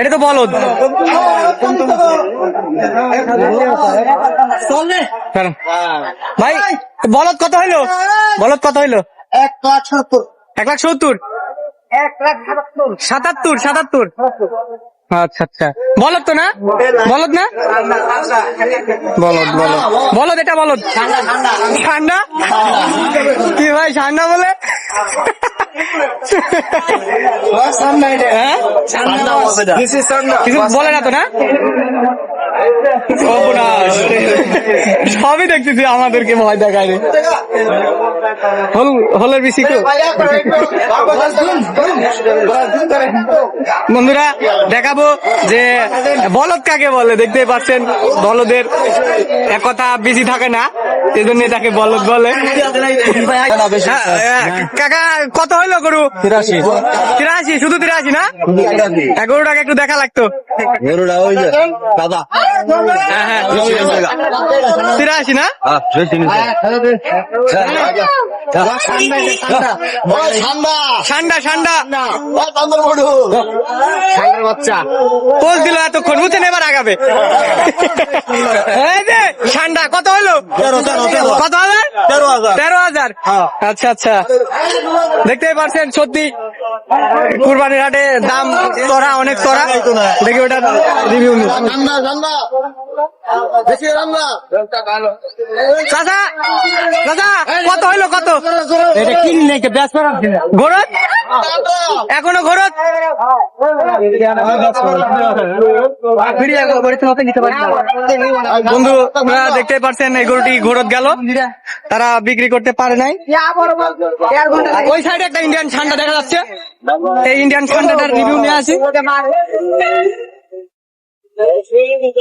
এটা তো বলদ। ভাই বলদ কত হইল? বলদ কত হইল? এক লাখ সত্তর এক লাখ সত্তর? সাতাত্তর। সাতাত্তর আচ্ছা আচ্ছা। বলদ তো না? বলদ না? বলদ বলদ। বলদ এটা বলদ। ঠান্ডা কি ভাই ঠান্ডা বলে? হ্যাঁ বলে না তো না। সবই দেখতেছি আমাদেরকে ভয় দেখায় হল বেশি বন্ধুরা দেখাবো যে বলদ কাকে বলে দেখতে পাচ্ছেন বলদের একথা বেশি থাকে না এই জন্য এটাকে বলদ বলে। হ্যাঁ, হ্যাঁ, কাকা কত হইল গরু? তিরাশি। তিরাশি শুধু তিরাশি না? এগারোটাকে একটু দেখা লাগতো। গরুটা ওই দাদা। হ্যাঁ হ্যাঁ তিরাশি না? ঠান্ডা ঠান্ডা বাচ্চা। পোজ দিল এতক্ষণ বুঝছেন এবার আগাবে। ঠান্ডা কত হলো কত হাজার? তেরো হাজার। তেরো হাজার? আচ্ছা আচ্ছা। দেখতেই পারছেন সত্যি কুরবানির হাটে দাম তোরা অনেক তোরা দেখি ওটা রিভিউ চাচা চাচা কত হইল কত? এটা কিনলে কে ব্যাস করার ঘোরত এখনও ঘোরত বন্ধু আপনারা দেখতে পারছেন এই গরুটি ঘোরত গেল। তারা বিক্রি করতে পারে নাই। ওই সাইডে একটা ইন্ডিয়ান ঠান্ডা দেখা যাচ্ছে। এই ইন্ডিয়ান ঠান্ডাটার রিভিউ নিয়ে আসি।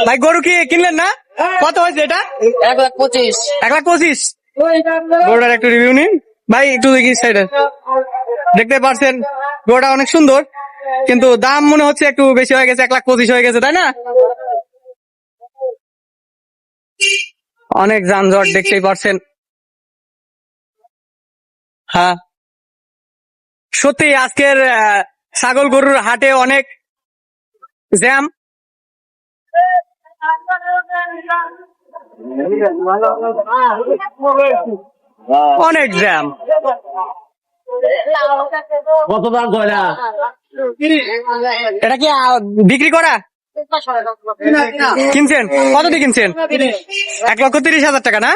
ভাই গরু কি কিনলেন না? কত হয়েছে এটা? এক লাখ পঁচিশ। এক লাখ পঁচিশ। গরুটার একটু রিভিউ নিন। ভাই একটু দেখি সাইডে। দেখতে পারছেন গরুটা অনেক সুন্দর, কিন্তু দাম মনে হচ্ছে একটু বেশি হয়ে গেছে, এক লাখ পঁচিশ হয়ে গেছে, তাই না? অনেক যানজট দেখতেই পারছেন। হ্যাঁ। সত্যি আজকের ছাগল গরুর হাটে অনেক জ্যাম। অনেক জ্যাম। কত দাম কয়লা এটা কি আহ, বিক্রি করা? কিনছেন? কত দিয়ে কিনছেন? এক লক্ষ তিরিশ হাজার টাকা না?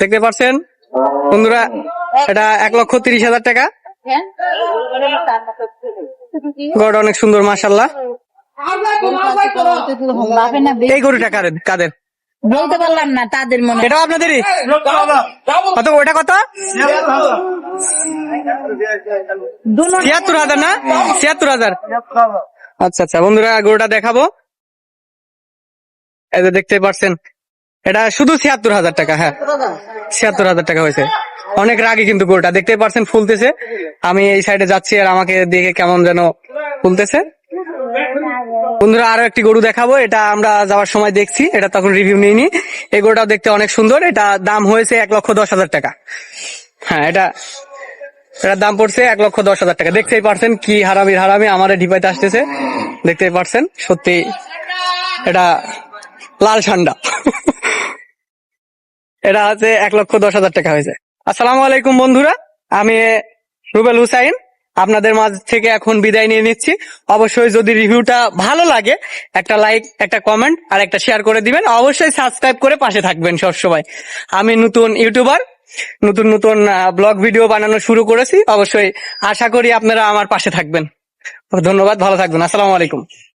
দেখতে পাচ্ছেন? বন্ধুরা এটা এক লক্ষ তিরিশ হাজার টাকা। গরুটা অনেক সুন্দর মাসাল্লাহ এই গরুটা কাদের? কাদের? বলতে পারলাম না তাদের মনে এটাও আপনাদেরই? কত ওটা কত? ছিয়াত্তর হাজার। না? ছিয়াত্তর হাজার। আচ্ছা আচ্ছা বন্ধুরা গরুটা দেখাবো। এই যে দেখতে পারছেন এটা শুধু ছিয়াত্তর হাজার টাকা হ্যাঁ। ছিয়াত্তর হাজার টাকা হয়েছে। অনেক রাগি কিন্তু গরুটা দেখতে পারছেন ফুলতেছে। আমি এই সাইডে যাচ্ছি আর আমাকে দেখে কেমন যেন ফুলতেছে। বন্ধুরা, আরও একটি গরু দেখাবো। এটা আমরা যাওয়ার সময় দেখছি। এটা তখন রিভিউ নিইনি। এই গরুটাও দেখতে অনেক সুন্দর। এটা দাম হয়েছে এক লক্ষ দশ হাজার টাকা। হ্যাঁ এটা এটার দাম পড়ছে এক লক্ষ দশ হাজার টাকা। দেখতেই পারছেন কি হারামি হারামি আমার ডিপাইতে আসতেছে। দেখতেই পারছেন, সত্যি এটা লাল ঠান্ডা এটা হচ্ছে এক লক্ষ দশ হাজার টাকা হয়েছে। আসসালামু আলাইকুম বন্ধুরা, আমি রুবেল হুসাইন। আপনাদের মাঝ থেকে এখন বিদায় নিয়ে নিচ্ছি। অবশ্যই যদি রিভিউটা ভালো লাগে, একটা লাইক, একটা কমেন্ট আর একটা শেয়ার করে দিবেন। অবশ্যই সাবস্ক্রাইব করে পাশে থাকবেন সবসময়। আমি নতুন ইউটিউবার, নতুন নতুন ব্লগ ভিডিও বানানো শুরু করেছি। অবশ্যই আশা করি আপনারা আমার পাশে থাকবেন। ধন্যবাদ, ভালো থাকবেন। আসসালামু আলাইকুম।